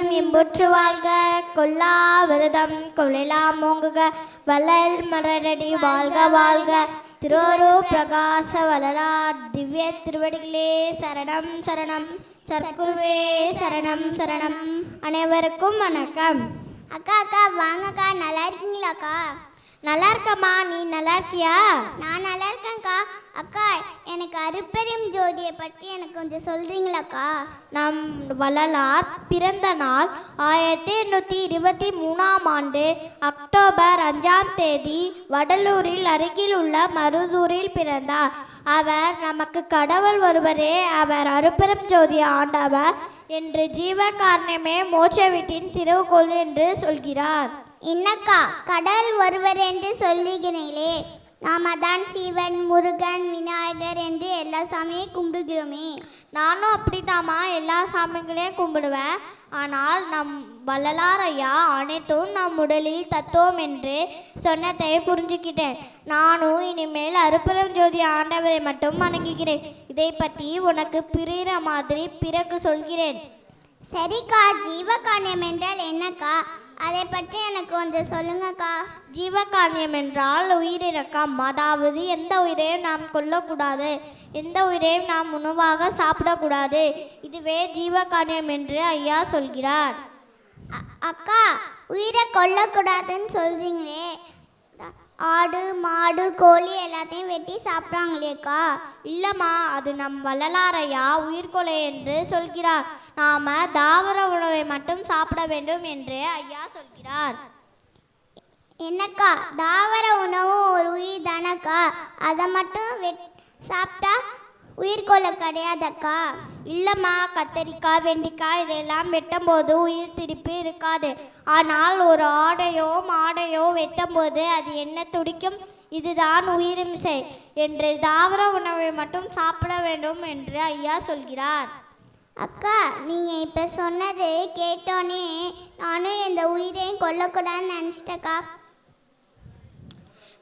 எல்லோரும் இன்புற்று வாழ்க. கொல்லா விரதம் கொள்ளலாம் ஓங்குக வளல் மலரடி வாழ்க வாழ்க. திருவரு பிரகாச வளரா திவ்ய திருவடிகளே சரணம் சரணம். சர்க்குருவே சரணம் சரணம். அனைவருக்கும் வணக்கம். அக்கா அக்கா வாங்கக்கா. நல்லா இருக்கீங்களாக்கா? நல்லா இருக்கம்மா நீ நல்லா இருக்கியா? நான் நல்லா இருக்கேன்க்கா. அக்கா எனக்கு அருப்பெரும் ஜோதியை பற்றி எனக்கு கொஞ்சம் சொல்கிறீங்களாக்கா நம் வள்ளலார் பிறந்த நாள் ஆயிரத்தி எண்ணூற்றி இருபத்தி மூணாம் ஆண்டு அக்டோபர் அஞ்சாம் தேதி வடலூரில் அருகில் உள்ள மருதூரில் பிறந்தார். அவர் நமக்கு கடவுள் ஒருவரே. அவர் அருப்பெரும் ஜோதி ஆண்டவர். என்று ஜீவகாரணமே மோட்ச வீட்டின் திருவுகோள் என்று சொல்கிறார். என்னக்கா கடல் ஒருவர் என்று சொல்லுகிறீங்களே நாம தான் சிவன் முருகன் விநாயகர் என்று எல்லா சாமியும் கும்பிடுகிறோமே. நானும் அப்படிதாம்மா எல்லா சாமிகளையும் கும்பிடுவேன். ஆனால் நம் வள்ளலார் ஐயா அனைத்தும் நம் உடலில் தத்துவம் என்று சொன்னதை புரிஞ்சுக்கிட்டேன். நானும் இனிமேல் அருப்பெரும் ஜோதி ஆண்டவரை மட்டும் வணங்குகிறேன். இதை பற்றி உனக்கு பிரிகிற மாதிரி பிறகு சொல்கிறேன். சரிக்கா ஜீவகாண்யம் என்றால் என்னக்கா? அதை பற்றி எனக்கு கொஞ்சம் சொல்லுங்கக்கா. ஜீவகாரியம் என்றால் உயிரிறக்கம் அதாவது எந்த உயிரையும் நாம் கொல்லக்கூடாது. எந்த உயிரையும் நாம் உணவாக சாப்பிடக்கூடாது. இதுவே ஜீவகாரியம் என்று ஐயா சொல்கிறார். அக்கா உயிரை கொல்லக்கூடாதுன்னு சொல்கிறீங்களே ஆடு மாடு கோழி எல்லாத்தையும் வெட்டி சாப்பிட்றாங்களேக்கா இல்லம்மா அது நம் வள்ளலாரையா உயிர்கொலை என்று சொல்கிறார். நாம தாவர உணவை மட்டும் சாப்பிட வேண்டும் என்று ஐயா சொல்கிறார். என்னக்கா தாவர உணவும் ஒரு உயிர் தானக்கா? அதை மட்டும் வெட் சாப்பிட்டா உயிர்கொல்ல கிடையாதக்கா? இல்லம்மா கத்தரிக்காய் வெண்டைக்காய் இதெல்லாம் வெட்டும்போது உயிர் திருப்பி இருக்காது. ஆனால் ஒரு ஆடையோ மாடையோ வெட்டும்போது அது என்ன துடிக்கும்? இதுதான் உயிரிம்சை என்று தாவர உணவை மட்டும் சாப்பிட வேண்டும் என்று ஐயா சொல்கிறார். அக்கா நீங்கள் இப்போ சொன்னது கேட்டோன்னே நானும் இந்த உயிரையும் கொல்லக்கூடாதுன்னு நினச்சிட்டக்கா.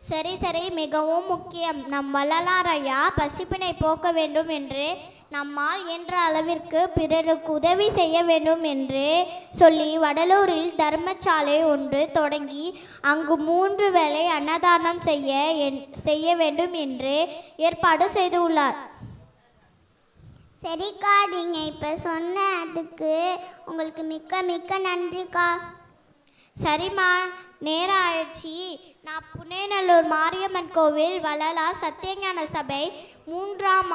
சரி சரி மிகவும் முக்கியம். நம் வள்ளலார் ஐயா பசிப்பினை போக்க வேண்டும் என்று நம்மால் என்ற அளவிற்கு பிறருக்கு உதவி செய்ய வேண்டும் என்று சொல்லி வடலூரில் தர்மசாலை ஒன்று தொடங்கி அங்கு மூன்று வேளை அன்னதானம் செய்ய செய்ய வேண்டும் என்று ஏற்பாடு செய்துள்ளார். சரிக்கா நீங்கள் இப்போ சொன்ன அதுக்கு உங்களுக்கு மிக்க மிக்க நன்றிக்கா. சரிம்மா நேரம் ஆயிடுச்சு நான் புனேநல்லூர் மாரியம்மன் கோவில் வள்ளலா சத்தியஞான சபை மூன்றாம்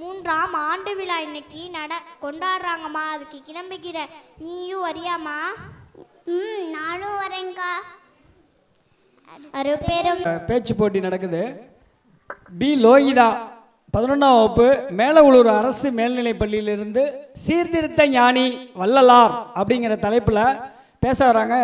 மூன்றாம் ஆண்டு விழா இன்னைக்கு நட கொண்டாடுறாங்கம்மா. அதுக்கு கிளம்புகிறேன் நீயும் வரியாம்மா. ம் நானும் வரேங்க்கா அருப்பேரும். பேச்சு போட்டி நடக்குது. பி. லோகிதா பதினொன்றாம் வகுப்பு மேலவுளூர் அரசு மேல்நிலைப் பள்ளியிலிருந்து சீர்திருத்த ஞானி வள்ளலார் அப்படிங்கிற தலைப்பில் பேச வராங்க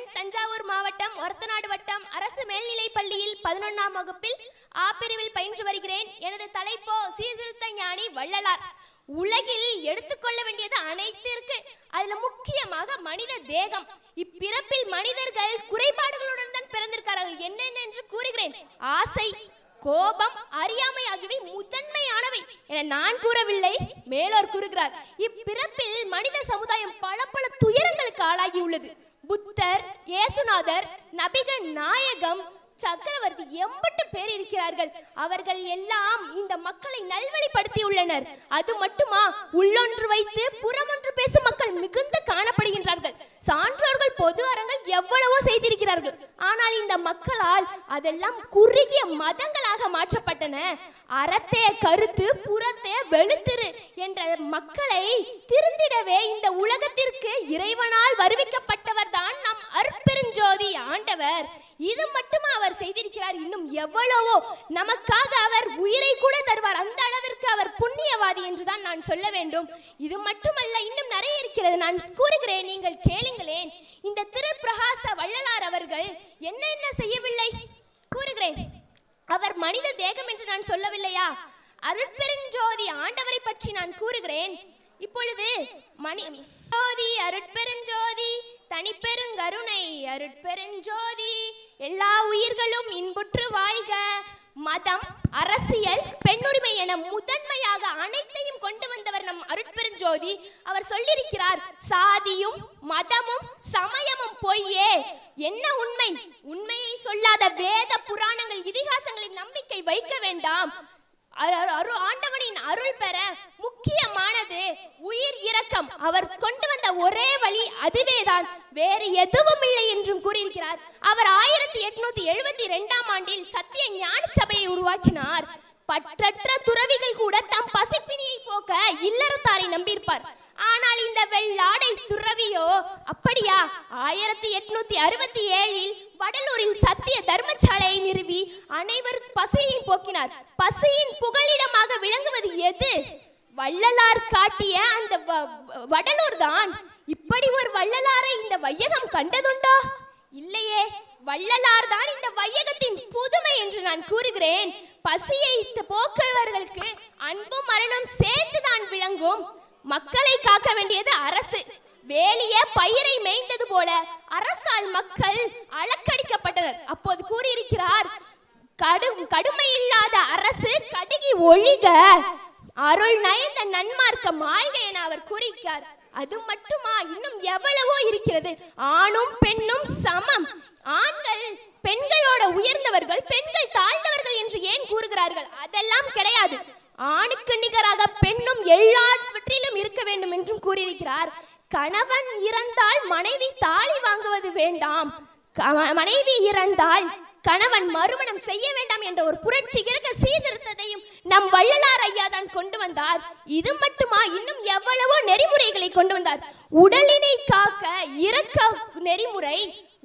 கண்ணன் தஞ்சாவூர் மாவட்டம் ஒரத்தநாடு வட்டம் அரசு மேல்நிலைப் பள்ளியில் பதினொன்றாம் வகுப்பில் ஆ பிரிவில் பயின்று வருகிறேன். எனது தலைப்போ சீர்திருத்த ஞானி வள்ளலார். உலகில் எடுத்துக்கொள்ள வேண்டியது அனைத்து இருக்கு. அதுல முக்கியமாக மனித தேகம். இப்பிறப்பில் மனிதர்கள் குறைபாடுகளுடன் தான் பிறந்திருக்கிறார்கள் என்னென்ன என்று கூறுகிறேன். ஆசை கோபம் அறியாமை ஆகியவை முதன்மையானவை என நான் கூறவில்லை. மேலோர் கூறுகிறார். இப்பிறப்பில் மனித சமுதாயம் பல பல துயரங்களுக்கு ஆளாகியுள்ளது. புத்தர் இயேசுநாதர் நபிகள் நாயகம் சக்கரவர்த்தி எம்பட்டு பேர் இருக்கிறார்கள் அவர்கள் எல்லாம் இந்த மக்களை நல்வழிப்படுத்தியுள்ளனர். அது மட்டுமா? உள்ளொன்று வைத்து புறமொன்று பேசும் மக்கள் மிகுந்த காணப்படுகின்றார்கள். சான்றோர்கள் பொது அரங்கள் எவ்வளவோ செய்திருக்கிறார்கள். ஆனால் இந்த மக்களால் அதெல்லாம் குறுகிய மதங்களாக மாற்றப்பட்டன. அறத்தே கருத்து புறத்தே வெளுத்திரு என்ற மக்களை திருந்திடவே இந்த உலகத்திற்கு இறைவனால் வருவிக்கப்பட்டவர் தான் நம் அற்பெருஞ்சோதி ஆண்டவர். இது மட்டுமா அவர் அவர் செய்திருக்கிறார் இன்னும் எவ்வளவோ. நமக்காக அவர் உயிரை கூட தருவார். அந்த அளவிற்கு அவர் புண்ணியவாதி என்றுதான் நான் சொல்ல வேண்டும். இது மட்டுமல்ல இன்னும் நிறைய இருக்கிறது. நான் கூறுகிறேன் நீங்கள் கேளுங்களேன். இந்த திருப்பிரகாச வள்ளலார் அவர்கள் என்ன செய்யவில்லை? கூறுகிறேன். அவர் மனித தேகம் என்று நான் சொல்லவில்லையா? அருட்பெருஞ்சோதி ஆண்டவரை பற்றி நான் கூறுகிறேன். இப்பொழுது மணி ஜோதி அருட்பெருஞ்சோதி தனிப்பெருங்கருணை அருட்பெருஞ்சோதி எல்லா உயிர்களும் இன்புற்று வாழ்க. மதம் அரசியல் பெண்ணுரிமை என முதன்மையாக அனைத்தையும் கொண்டு வந்தவர் நம் அருட்பெருஞ்சோதி. அவர் சொல்லியிருக்கிறார் சாதியும் மதமும் சமயமும் பொய்யே. என்ன உண்மை? உண்மையை சொல்லாத வேத புராணங்கள் இதிகாசங்களில் நம்பிக்கை வைக்க வேண்டாம். அரு- ஆண்டவனின் அருள் பெற முக்கியமானது உயிர் இரக்கம். அவர் கொண்டு வந்த ஒரே வழி அதுவேதான். வேறு எதுவும் இல்லை என்றும் கூறியிருக்கிறார். அவர் ஆயிரத்தி எட்நூத்தி எழுபத்தி ரெண்டாம் ஆண்டில் சத்திய ஞான சபையை உருவாக்கினார். பற்றற்ற துறவிகள் கூட தம் பசிப்பினியை போக்க இல்லறத்தாரை நம்பியிருப்பார். ஆனால் இந்த வெள்ளாடை துறவியோ அப்படியா? ஆயிரத்தி எட்நூத்தி அறுபத்தி ஏழில் வடலூரில் சத்திய தர்மசாலையை நிறுவி அனைவர் பசியை போக்கினார். பசியின் புகலிடமாக விளங்குவது எது? வள்ளலார் காட்டிய அந்த வடலூர் தான். இப்படி ஒரு வள்ளலாரை இந்த வையகம் கண்டதுண்டா? இல்லையே வள்ளலார் தான் இந்த வையகத்தின் புதுமை என்று நான் கூறுகிறேன். பசியை போக்குவர்களுக்கு அன்பும் மரணம் சேர்ந்துதான் விளங்கும். மக்களை வேண்டியது அரசு. வேலிய பயிரை மேய்ந்தது போல அரசால் மக்கள் அலக்கடிக்கப்பட்டனர். அப்போது கூறியிருக்கிறார் கடும் கடுமை இல்லாத அரசு கடுகி ஒழிக. அருள் நயந்த நன்மார்க்க மாளிகை என அவர் கூறியிருக்கார் அது மட்டுமா? இன்னும் எவ்வளவோ இருக்கிறது. ஆணும் பெண்ணும் சமம். ஆண்கள் பெண்களோட உயர்ந்தவர்கள் பெண்கள் தாழ்ந்தவர்கள் என்று ஏன் கூறுகிறார்கள்? அதெல்லாம் கிடையாது. ஆணுக்கு நிகராக பெண்ணும் எல்லாவற்றிலும் வேண்டும் என்றும் கூறியிருக்கிறார். கணவன் இறந்தால் மனைவி தாலி வாங்குவது வேண்டாம். மனைவி இறந்தால் கணவன் மறுமணம் செய்ய வேண்டாம் என்ற ஒரு புரட்சி இருக்க சீர்திருத்தத்தையும் நம் வள்ளலார் ஐயா தான் கொண்டு வந்தார். இது மட்டுமா? இன்னும் எவ்வளவோ நெறிமுறைகளை கொண்டு வந்தார். உடலினை காக்க இறக்க நெறிமுறை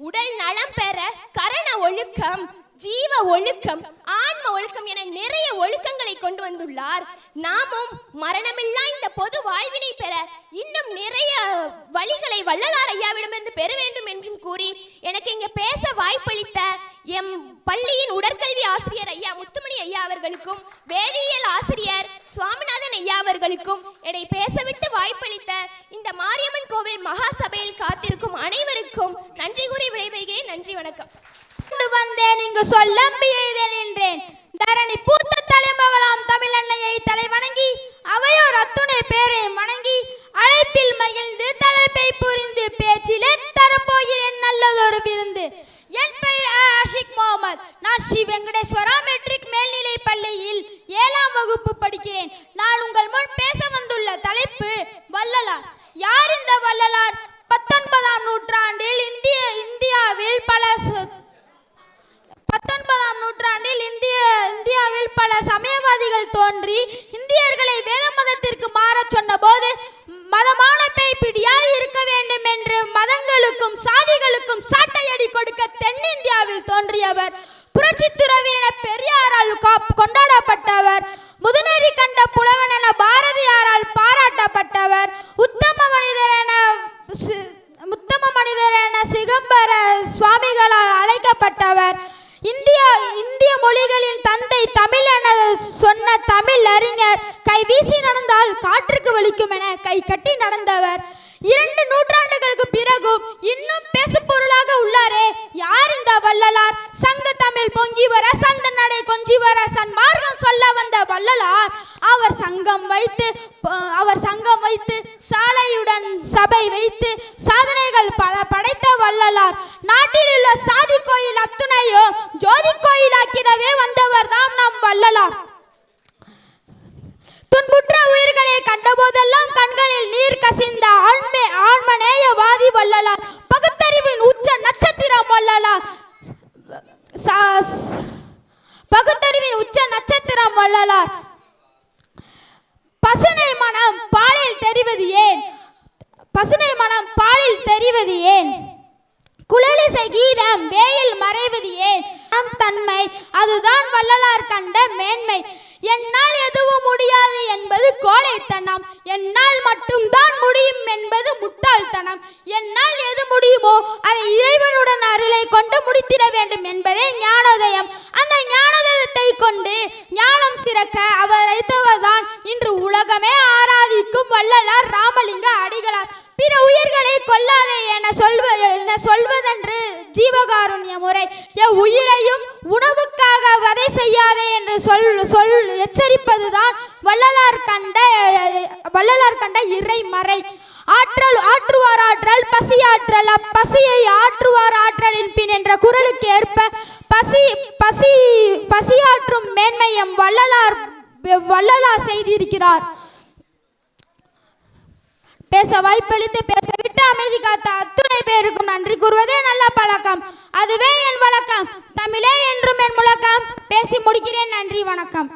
உடல் நலம் பெற கரண ஒழுக்கம் ஜீவ ஒழுக்கம் ஆன்ம ஒழுக்கம் என நிறைய ஒழுக்கங்களை கொண்டு வந்துள்ளார். நாமும் மரணமில்லா இந்த பொது வாழ்வினை பெற இன்னும் நிறைய வழிகளை வள்ளலார் ஐயாவிடமிருந்து பெற வேண்டும் என்றும் கூறி எனக்கு இங்க பேச வாய்ப்பளித்த எம் பள்ளியின் உடற்கல்வி ஆசிரியர் ஐயா முத்துமணி ஐயா அவர்களுக்கும் வேதியியல் ஆசிரியர் சுவாமிநாதன் ஐயா அவர்களுக்கும் என்னை பேசவிட்டு வாய்ப்பளித்த இந்த மாரியம்மன் கோவில் மகா சபையில் காத்திருக்கும் அனைவருக்கும் நன்றி கூறி விடைபெறுகிறேன். நன்றி வணக்கம். வந்தேன். இங்கு சொல்லம்பி நின்றேன் என்றேன். தரணி தென்னிந்தியாவில் புரட்சி துறவி என பெரியாரால் கொண்டாடப்பட்டவர். முதுநெறி கண்ட புலவன் என பாரதியாரால் பாராட்டப்பட்டவர். உத்தம மனிதர் என உத்தம மனிதர் என சிகம்பர சுவாமிகளால் அழைக்கப்பட்டவர். இந்திய இந்திய மொழிகளின் தந்தை தமிழ் என சொன்ன தமிழ் அறிஞர் கை வீசி நடந்தால் காற்றுக்கு வலிக்கும் என கை கட்டி நடந்தவர். இரண்டு நூற்றாண்டுகளுக்கு பிறகும் இன்னும் பேசு பொருளாக உள்ளாரே யார் இந்த வள்ளலார்? சங்க தமிழ் பொங்கி வர சந்த நடை கொஞ்சி வர சன்மார்க்கம் சொல்ல வந்த வள்ளலார் அவர் சங்கம் வைத்து அவர் சங்கம் வைத்து சாலையுடன் சபை வைத்து சாதனைகள் பல படைத்த வள்ளலார். நாட்டில் நட்சத்திரம் பசுனை மனம் பாலில் தெரிவது ஏன்? பசுனை மனம் பாலில் தெரிவது ஏன்? குழலிசை கீதம் வேயில் மறைவது ஏன்? நம் தன்மை அதுதான் வள்ளலார் கண்ட மேன்மை. என்னால் எதுவும் முடியாது என்பது கோழைத்தனம். என்னால் மட்டும்தான் முடியும் என்பது முட்டாள்தனம். என்னால் எது முடியுமோ அதை இறைவனுடன் அருளை கொண்டு முடித்திட வேண்டும் என்பதே ஞானோதயம். அந்த ஞானோதயத்தை கொண்டு ஞானம் சிறக்க அவர் வைத்தவர்தான் இன்று உலகமே ஆராதிக்கும் வள்ளலார் ராமலிங்க அடிகளார். பிற உயிர்களை கொல்லாதே என சொல்வ என சொல்வதென்று ஜீவகாருண்ய முறை. என் உயிரையும் உணவுக்காக வதை செய்யாதே என்று சொல் சொல் எச்சரிப்பதுதான் வள்ளலார் கண்ட வள்ளலார் கண்ட இறைமறை. ஆற்றல் ஆற்றுவார் ஆற்றல் பசி ஆற்றல் அப்பசியை ஆற்றுவார் ஆற்றலின் பின் என்ற குரலுக்கு ஏற்ப பசி பசி பசியாற்றும் மேன்மையம் வள்ளலார் வள்ளலார் செய்திருக்கிறார். பேச வாய்ப்பளித்து பேச விட்டு அமைதி காத்த அத்துணை பேருக்கும் நன்றி கூறுவதே நல்ல பழக்கம். அதுவே என் வழக்கம். தமிழே என்றும் என் முழக்கம். பேசி முடிக்கிறேன். நன்றி வணக்கம்.